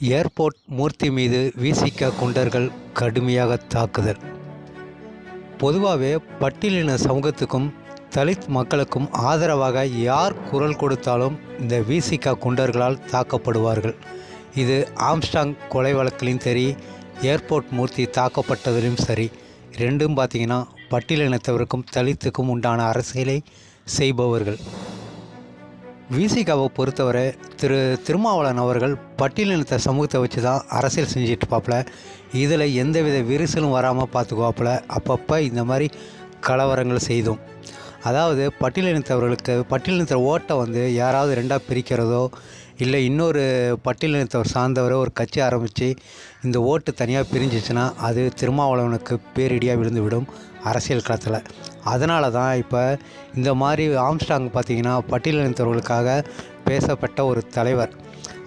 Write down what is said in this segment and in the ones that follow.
Airport மூர்த்தி மீது விசிக குண்டர்கள் கடுமையாக தாக்குதல். பொதுவாகவே பட்டியலின சமூகத்துக்கும் தலித் மக்களுக்கும் ஆதரவாக யார் குரல் கொடுத்தாலும் இந்த விசிக குண்டர்களால் தாக்கப்படுவார்கள். இது ஆம்ஸ்டாங் கொலை வழக்கிலும் சரி ஏர்போர்ட் மூர்த்தி தாக்கப்பட்டதிலும் சரி. ரெண்டும் பார்த்தீங்கன்னா பட்டியலினத்தவருக்கும் தலித்துக்கும் உண்டான அரசியலை செய்பவர்கள். விசிகாவை பொறுத்தவரை திரு திருமாவளவன் அவர்கள் பட்டியலினத்த சமூகத்தை வச்சு தான் அரசியல் செஞ்சுட்டு பார்ப்பல இதில் எந்தவித விரிசலும் வராமல் பார்த்துக்குவாப்புல அப்பப்போ இந்த மாதிரி கலவரங்கள் செய்தோம். அதாவது பட்டியலினத்தவர்களுக்கு பட்டியலினத்த ஓட்டை வந்து யாராவது ரெண்டாக பிரிக்கிறதோ இல்லை இன்னொரு பட்டியலினத்தை சார்ந்தவரை ஒரு கட்சி ஆரம்பித்து இந்த ஓட்டு தனியாக பிரிஞ்சிச்சுன்னா அது திருமாவளவனுக்கு பேரிடியாக விழுந்து விடும் அரசியல் களத்தில். அதனால தான் இப்போ இந்த மாதிரி ஆம்ஸ்டாங் பார்த்திங்கன்னா பட்டியலினத்தவர்களுக்காக பேசப்பட்ட ஒரு தலைவர்.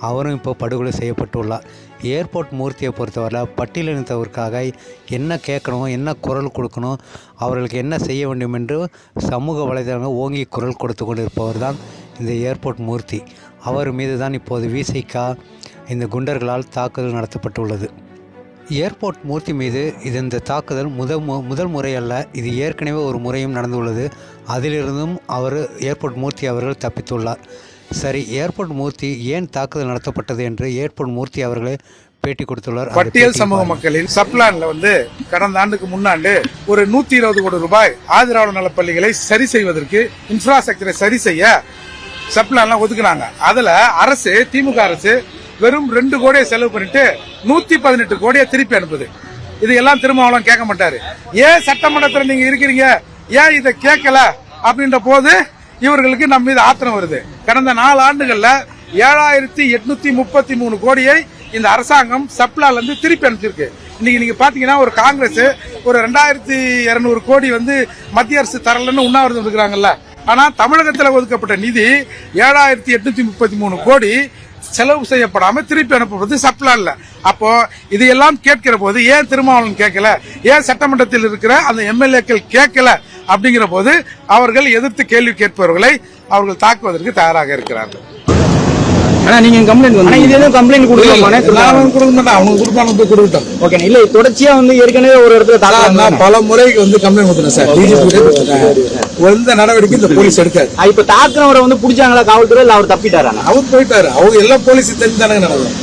அவரும் இப்போ படுகொலை செய்யப்பட்டுள்ளார். ஏர்போர்ட் மூர்த்தியை பொறுத்தவரை பட்டியலினத்தவருக்காக என்ன கேட்கணும் என்ன குரல் கொடுக்கணும் அவர்களுக்கு என்ன செய்ய வேண்டும் என்று சமூக வலைதளங்கள் ஓங்கி குரல் கொடுத்து கொண்டிருப்பவர் தான் இந்த ஏர்போர்ட் மூர்த்தி. அவர் மீது தான் இப்போது விசிகா இந்த குண்டர்களால் தாக்குதல் நடத்தப்பட்டுள்ளது. ஏர்போர்ட் மூர்த்தி மீது இது இந்த தாக்குதல் முதல் முதல் முறை அல்ல இது ஏற்கனவே ஒரு முறையும் நடந்துள்ளது. அதிலிருந்தும் அவர் ஏர்போர்ட் மூர்த்தி அவர்கள் தப்பித்துள்ளார். சரி ஏர்போர்ட் மூர்த்தி ஏன் தாக்குதல் நடத்தப்பட்டது என்று ஏர்போர்ட் மூர்த்தி அவர்களே பேட்டி கொடுத்துள்ளார். பட்டியல் பேட்டி சமூக மக்களின் சப்ளான்ல வந்து கடந்த ஆண்டுக்கு முன்னாண்டு ஒரு நூத்தி இருபது கோடி ரூபாய் ஆதிராவிட நலப்பள்ளிகளை சரி செய்வதற்கு இன்ஃப்ராஸ்ட்ரக்சரை சரி செய்ய சப்ளான்லாம் ஒதுக்குனாங்க. அதுல அரசு திமுக அரசு வெறும் ரெண்டு கோடியை செலவு பண்ணிட்டு நூத்தி பதினெட்டு கோடியை திருப்பி அனுப்புது. இது எல்லாம் திருமாவளம் கேட்க மாட்டாரு. ஏன் சட்டமன்றத்தில் நீங்க இருக்கிறீங்க? ஏன் இதை கேட்கல? அப்படின்ற போது இவர்களுக்கு நம்ம மீது ஆத்திரம் வருது. கடந்த நாலு ஆண்டுகள்ல ஏழாயிரத்தி எட்நூத்தி முப்பத்தி மூணு கோடியை இந்த அரசாங்கம் சப்ளால இருந்து திருப்பி அனுப்பிச்சிருக்கு. இன்னைக்கு நீங்க பாத்தீங்கன்னா ஒரு காங்கிரஸ் ஒரு ரெண்டாயிரத்தி இருநூறு கோடி வந்து மத்திய அரசு தரலன்னு உண்ணாவிரதம் இருக்கிறாங்கல்ல ஆனால் தமிழகத்தில் ஒதுக்கப்பட்ட நிதி ஏழாயிரத்தி எட்நூத்தி முப்பத்தி மூணு கோடி செலவு செய்யப்படாம திருப்பி அனுப்புவது சப்ளான்ல அப்போ இதையெல்லாம் கேட்கிற போது ஏன் திருமாவளவன் கேட்கல? ஏன் சட்டமன்றத்தில் இருக்கிற அந்த எம்எல்ஏக்கள் கேட்கல? அப்படிங்கிற போது அவர்கள் எதிர்த்து கேள்வி கேட்பவர்களை அவர்கள் தாக்குவதற்கு தயாராக இருக்கிறார்கள். ஆனா நீங்க கம்ப்ளைண்ட் வந்து இது எதுவும் கம்ப்ளைண்ட் கொடுக்கலாமாண்ணே நான் கொடுக்க மாட்டேன். அவங்க கொடுப்பாங்க போய் கொடுக்கட்டும். ஓகே இல்ல தொடர்ச்சியா வந்து ஏற்கனவே ஒரு இடத்துல நான் தாக்கலாம் பல முறைக்கு வந்து கம்ப்ளைண்ட் கொடுத்தேன் சார். டிஜிபி எந்த நடவடிக்கை இந்த போலீஸ் எடுக்காது. இப்ப தாக்குனவரை வந்து புடிச்சாங்களா காவல்துறை இல்ல அவர் தப்பிட்டாரா அவர் போயிட்டாரு. அவங்க எல்லா போலீஸ் தெரிஞ்சு தானே நடக்கும்